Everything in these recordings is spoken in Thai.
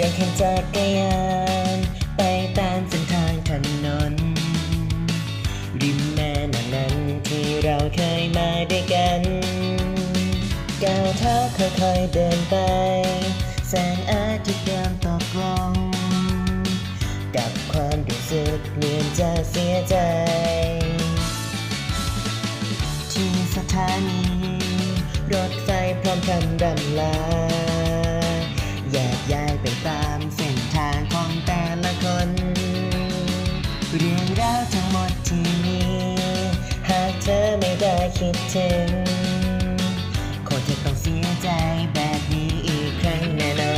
จักรยาน ไปตามเส้นทางถนน ริมแม่น้ำนั้นที่เราเคยมาด้วยกันก้าวเท้าค่อยๆเดินไป แสงอาทิตย์ยามตกลงกับความรู้สึกเหมือนจะเสียใจ ที่สถานี รถไฟพร้อมคำรำลา ถึงคงจะต้องเสียใจแบบนี้อีกครั้งแน่นอ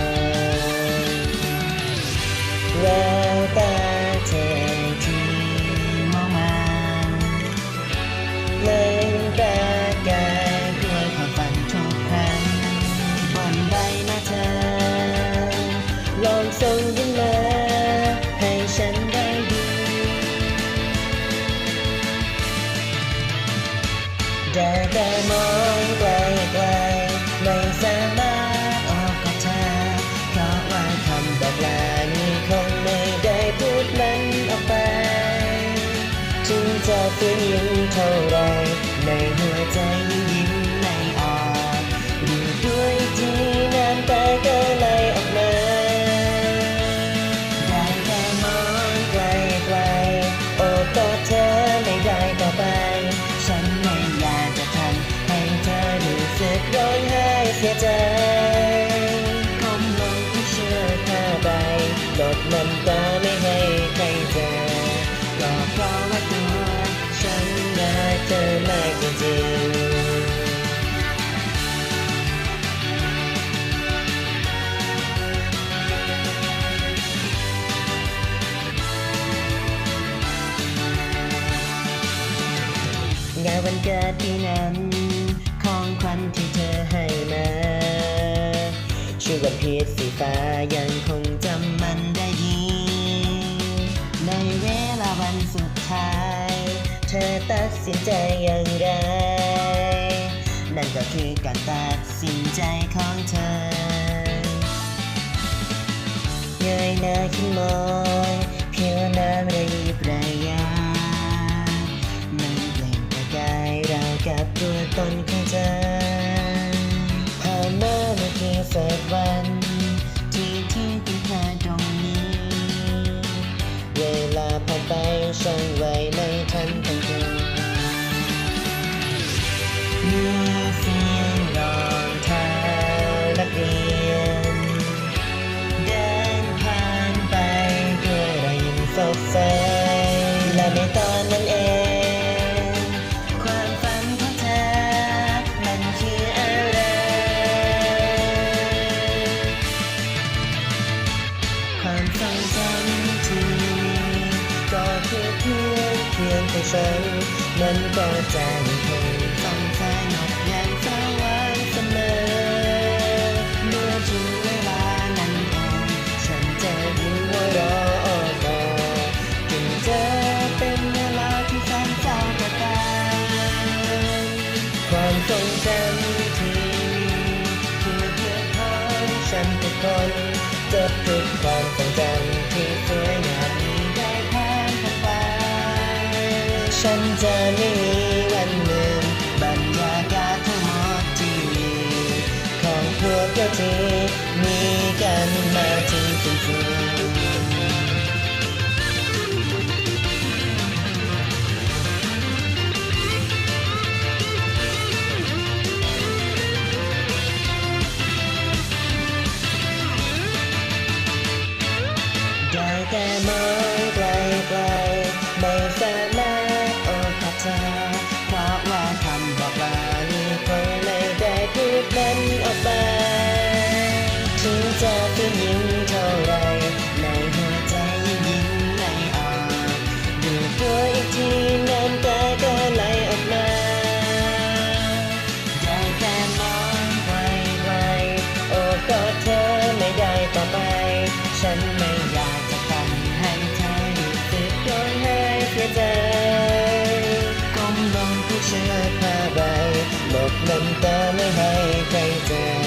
นแววตาเธอที่มองมาเล่นตากายด้วยความฝันทุกครั้งบนใบหน้าเธอลองส่งยิ้มมา ได้แต่มองไกลไกลๆไม่สามารถออกกับเธอเพราะว่าคำบอกลานี้คงไม่ได้พูดมันออกไปถึงจะฝืนยิ้มเท่าไรในหัวใจยังยิ้มไม่ออกดูด้วยที่น้ำตาก็ ใจผมลงที่เชื่อผ้าใบลดน้ำตาไม่ให้ใครเจอก็เพราะว่าตัวฉันรักเธอมากจริงๆงานวันเกิดปีนั้น ของขวัญที่ ชื่อว่าเพีชสีฟ้ายังคงจำมันได้ดี ในเวลาวันสุดท้าย เธอตัดสินใจอย่างไร นั่นก็คือการตัดสินใจของเธอเงยหน้าขึ้นมอง มีเสียงรองเท้านักเรียน เดินผ่านไปด้วยรอยยิ้มสดใสและในตอนนั้นเอง ความฝันของเธอ มันคืออะไร ความทรงจำที่มีก็คือเพียงเพียงแต่ฉันมันก็จะยังคงต้ คนจดทุกความทรงจำที่สวยงามได้ผ่านพ้นไป ฉันจะไม่มีวันลืมบรรยากาศทั้งหมดที่มีของพวกเราที่มีกันมาที่สุด demo. แค่ใจก้มลงเพื่อเชื่อผ้าใบหลบน้ำตาไม่ให้ใครเจอ